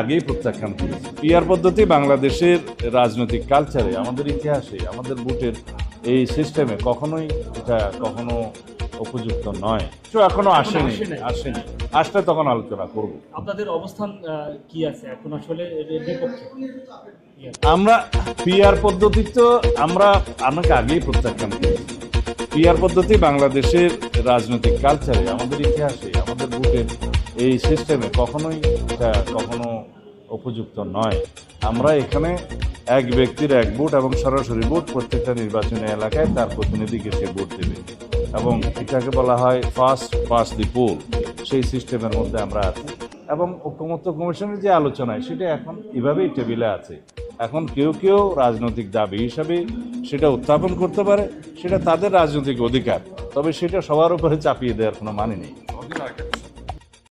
আগেই প্রত্যাখ্যান করেছি। পিয়ার পদ্ধতি বাংলাদেশের রাজনৈতিক কালচারে আমাদের ইতিহাসে আমাদের বুটের এই সিস্টেমে কখনোই এটা কখনো উপযুক্ত নয়। তো এখনও আসেনি আসেনি। আসলে তখন আলোচনা করব। আপনাদের অবস্থান কি আছে? এখন আসলে আমরা পিয়ার পদ্ধতি তো আমরা আমাকে আগেই প্রত্যাখ্যান করেছি। পিয়ার পদ্ধতি বাংলাদেশের রাজনৈতিক কালচারে আমাদের ইতিহাসে, আমাদের ভোটের এই সিস্টেমে কখনোই এটা কখনো উপযুক্ত নয়। আমরা এখানে এক ব্যক্তির এক ভোট এবং সরাসরি ভোট প্রত্যেকটা নির্বাচনী এলাকায় তার প্রতিনিধিকে সে ভোট দেবে এবং এটাকে বলা হয় ফার্স্ট পাস দি পোল সেই সিস্টেমের মধ্যে আমরা আছি। এবং ঐক্যমত্য কমিশনের যে আলোচনায়, সেটা এখন এভাবেই টেবিলে আছে। এখন কেউ কেউ রাজনৈতিক দাবি হিসাবে সেটা উত্থাপন করতে পারে, সেটা তাদের রাজনৈতিক অধিকার, তবে সেটা সবার উপরে চাপিয়ে দেওয়ার কোনো মানে নেই।